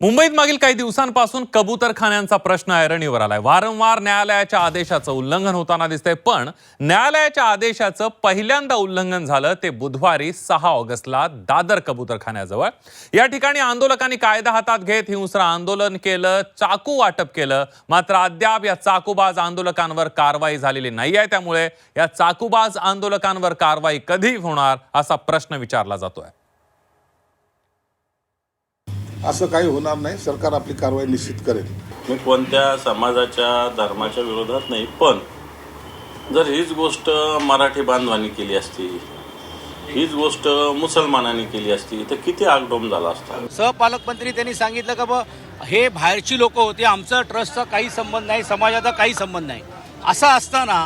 मुंबईत मागील काही दिवसांपासून कबूतरखान्यांचा प्रश्न ऐरणीवर आलाय. वारंवार न्यायालयाच्या आदेशाचं उल्लंघन होताना दिसतंय पण न्यायालयाच्या आदेशाचं पहिल्यांदा उल्लंघन झालं ते बुधवारी सहा ऑगस्टला दादर कबूतरखान्याजवळ. या ठिकाणी आंदोलकांनी कायदा हातात घेत हिंस्र आंदोलन केलं चाकू वाटप केलं. मात्र अद्याप या चाकूबाज आंदोलकांवर कारवाई झालेली नाही आहे. त्यामुळे या चाकूबाज आंदोलकांवर कारवाई कधी होणार असा प्रश्न विचारला जातोय. असं काही होणार नाही. सरकार आपली कारवाई निश्चित करेल. मी कोणत्या समाजाच्या धर्माच्या विरोधात नाही पण जर हीच गोष्ट मराठी बांधवांनी केली असती हीच गोष्ट मुसलमानांनी केली असती तर किती आगडोम झाला असता. सहपालकमंत्री त्यांनी सांगितलं का बा हे बाहेरची लोक होती आमचा ट्रस्टचा काही संबंध नाही समाजाचा काही संबंध नाही. असं असताना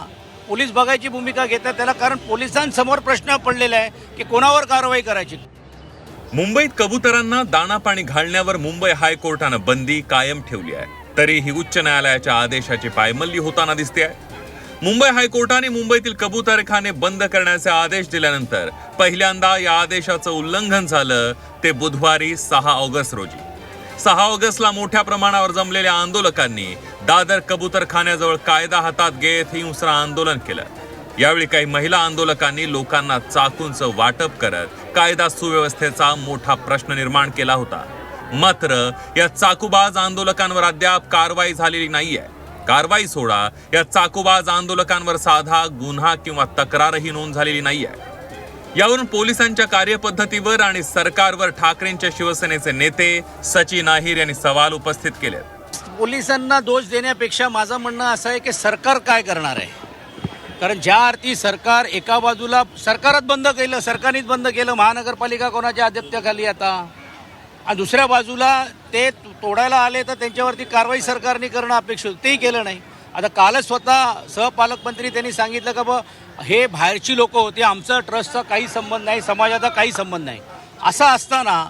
पोलीस बघायची भूमिका घेतात त्याला कारण पोलिसांसमोर प्रश्न पडलेला आहे की कोणावर कारवाई करायची? मुंबईत कबुतरांना दाणा पाणी घालण्यावर मुंबई हायकोर्टानं बंदी कायम ठेवली आहे. तरीही उच्च न्यायालयाच्या आदेशाची पायमल्ली होताना दिसते आहे. मुंबई हायकोर्टाने मुंबईतील कबुतरखाने बंद करण्याचे आदेश दिल्यानंतर पहिल्यांदा या आदेशाचं उल्लंघन झालं ते बुधवारी सहा ऑगस्ट रोजी. सहा ऑगस्टला मोठ्या प्रमाणावर जमलेल्या आंदोलकांनी दादर कबुतरखान्याजवळ कायदा हातात घेत हिंस्र आंदोलन केलं. यावेळी काही महिला आंदोलकांनी लोकांना चाकूंचं वाटप करत कायदा सुव्यवस्थेचा मोठा प्रश्न निर्माण केला होता. मात्र या चाकूबाज आंदोलकांवर अद्याप कारवाई झालेली नाहीये. कारवाई सोडा या चाकूबाज आंदोलकांवर साधा गुन्हा किंवा तक्रारही नोंद झालेली नाहीये. यावरून पोलिसांच्या कार्यपद्धतीवर आणि सरकारवर ठाकरेंच्या शिवसेनेचे नेते सचिन अहिर यांनी सवाल उपस्थित केले पोलिसांना दोष देण्यापेक्षा माझं म्हणणं असं आहे की सरकार काय करणार आहे? कारण ज्या अर्थी सरकार एका बाजूला सरकारच बंद केलं सरकारनेच बंद केलं महानगरपालिका कोणाच्या आधिपत्याखाली आता? आणि दुसऱ्या बाजूला ते तोडायला आले तर त्यांच्यावरती कारवाई सरकारने करणं अपेक्षित तेही केलं नाही. आता कालच स्वतः सहपालकमंत्री त्यांनी सांगितलं का ब हे बाहेरची लोक होती आमचा ट्रस्टचा काही संबंध नाही समाजाचा काही संबंध नाही. असं असताना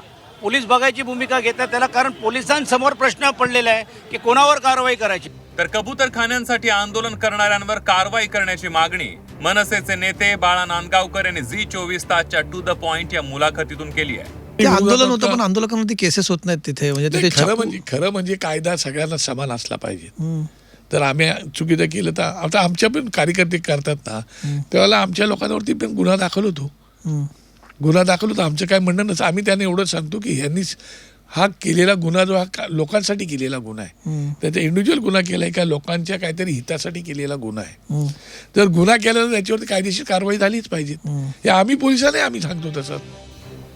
पोलीस बघायची भूमिका घेतात त्याला कारण पोलिसांसमोर प्रश्न पडलेला आहे की कोणावर कारवाई करायची? तर कबूतरखान्यांसाठी आंदोलन करणाऱ्यांवर कारवाई करण्याची मागणी मनसेचे नेते बाळा नांदगावकर यांनी झी चोवीस तासच्या टू द पॉइंट या मुलाखतीतून केली आहे. ते आंदोलन होतं पण आंदोलकांवरती केसेस होत नाहीत तिथे. म्हणजे नाही, तिथे खरं म्हणजे खरं म्हणजे कायदा सगळ्यांना समान असला पाहिजे. तर आम्ही चुकीचं केलं तर आता आमच्या पण कार्यकर्ते करतात ना. त्यावेळेला आमच्या लोकांवरती पण गुन्हा दाखल होतो. गुन्हा दाखल होतो. आमचं काय म्हणणं नसतं. आम्ही त्यांना एवढं सांगतो की ह्यांनी हा केलेला गुन्हा जो हा लोकांसाठी केलेला गुन्हा आहे. त्याचा इंडिव्हिज्युअल गुन्हा केलाय का लोकांच्या काहीतरी हितासाठी केलेला गुन्हा आहे. जर गुन्हा केला तर त्याच्यावरती कायदेशीर कारवाई झालीच पाहिजे. हे आम्ही पोलिसांना आम्ही सांगतो तसं.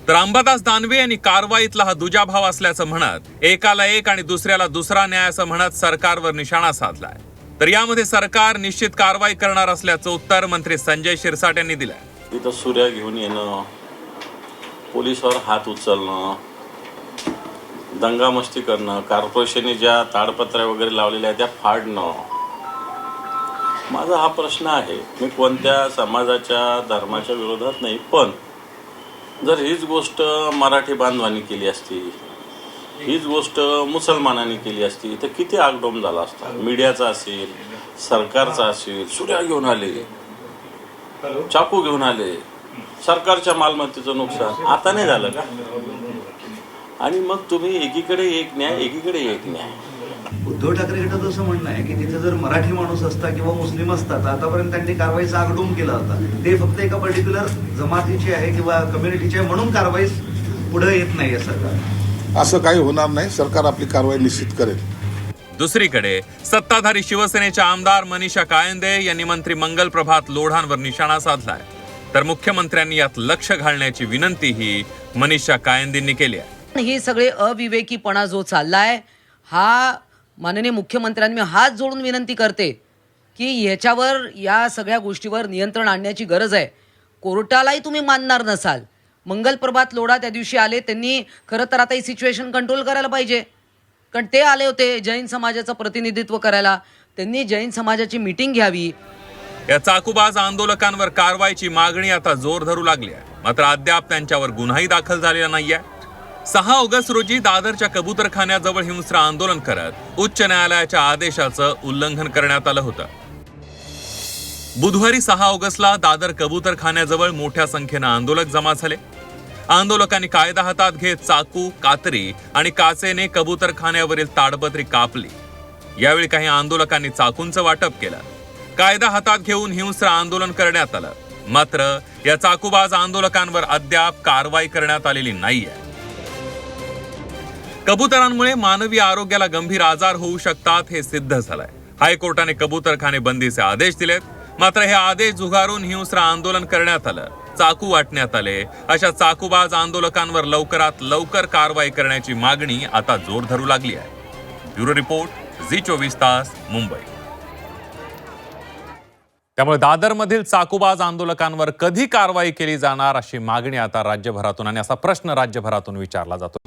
तर अंबादास दानवे यांनी कारवाईतला हा दुजाभाव असल्याचं म्हणत एकाला एक आणि दुसऱ्याला दुसरा न्याय असं म्हणत सरकारवर निशाणा साधलाय. तर यामध्ये सरकार निश्चित कारवाई करणार असल्याचं उत्तर मंत्री संजय शिरसाट यांनी दिलंय. तिथं सूर्या घेऊन येणं पोलिसावर हात उचलणं दंगामस्ती करणं कॉर्पोरेशनने ज्या ताडपत्र्या वगैरे लावलेल्या आहेत त्या फाडणं. माझा हा प्रश्न आहे मी कोणत्या समाजाच्या धर्माच्या विरोधात नाही पण जर हीच गोष्ट मराठी बांधवांनी केली असती हीच गोष्ट मुसलमानांनी केली असती तर किती आगडोम झाला असता. मीडियाचा असेल सरकारचा असेल सूर्या घेऊन आले चाकू घेऊन आले सरकारच्या मालमत्तेचं नुकसान. आता नाही झालं का? आणि मग तुम्ही एकीकडे एक न्याय एकीकडे एक न्याय. उद्धव ठाकरे गटाचं असं म्हणणं आहे की तिथे जर मराठी माणूस असता किंवा मुस्लिम असता तर आतापर्यंत त्यांनी कारवाईचा आगडूम केला होता. ते फक्त एका पर्टिक्युलर जमातीची आहे किंवा कम्युनिटीची आहे म्हणून कारवाई पुढे येत नाही आहे सरकार. असं काही होणार नाही. सरकार आपली कारवाई निश्चित करेल. दुसरीकडे सत्ताधारी शिवसेनेच्या आमदार मनीषा कायंदे यांनी मंत्री मंगल प्रभात लोढांवर निशाणा साधलाय. तर मुख्यमंत्र्यांनी यात लक्ष घालण्याची विनंतीही मनीषा कायंदेंनी केली आहे. हे सगळे अविवेकीपणा जो चाललाय हा माननीय मुख्यमंत्र्यांनी मी हात जोडून विनंती करते की ह्याच्यावर या सगळ्या गोष्टीवर नियंत्रण आणण्याची गरज आहे. कोर्टालाही तुम्ही मानणार नसाल. मंगल प्रभात लोढा त्या दिवशी आले त्यांनी खरं तर आता ही सिच्युएशन कंट्रोल करायला पाहिजे. कारण ते आले होते जैन समाजाचं प्रतिनिधित्व करायला. त्यांनी जैन समाजाची मीटिंग घ्यावी. या चाकूबाज आंदोलकांवर कारवाईची मागणी आता जोर धरू लागली आहे. मात्र अद्याप त्यांच्यावर गुन्हाही दाखल झालेला नाहीये. सहा ऑगस्ट रोजी दादरच्या कबूतरखान्याजवळ हिंस्र आंदोलन करत उच्च न्यायालयाच्या आदेशाचं उल्लंघन करण्यात आलं होतं. बुधवारी सहा ऑगस्टला दादर कबूतरखान्याजवळ मोठ्या संख्येनं आंदोलक जमा झाले. आंदोलकांनी कायदा हातात घेत चाकू कातरी आणि काचेने कबूतरखान्यावरील ताडपत्री कापली. यावेळी काही आंदोलकांनी चाकूंचं वाटप केलं. कायदा हातात घेऊन हिंस्र आंदोलन करण्यात आलं. मात्र या चाकूबाज आंदोलकांवर अद्याप कारवाई करण्यात आलेली नाहीये. कबुतरांमुळे मानवी आरोग्याला गंभीर आजार होऊ शकतात हे सिद्ध झालंय. हायकोर्टाने कबूतरखाने बंदीचे आदेश दिलेत. मात्र हे आदेश झुगारून हिंस्र आंदोलन करण्यात आलं. चाकू वाटण्यात आले. अशा चाकूबाज आंदोलकांवर लवकरात लवकर कारवाई करण्याची मागणी आता जोर धरू लागली आहे. ब्युरो रिपोर्ट झी चोवीस तास मुंबई. त्यामुळे दादरमधील चाकूबाज आंदोलकांवर कधी कारवाई केली जाणार अशी मागणी आता राज्यभरातून आणि असा प्रश्न राज्यभरातून विचारला जातो.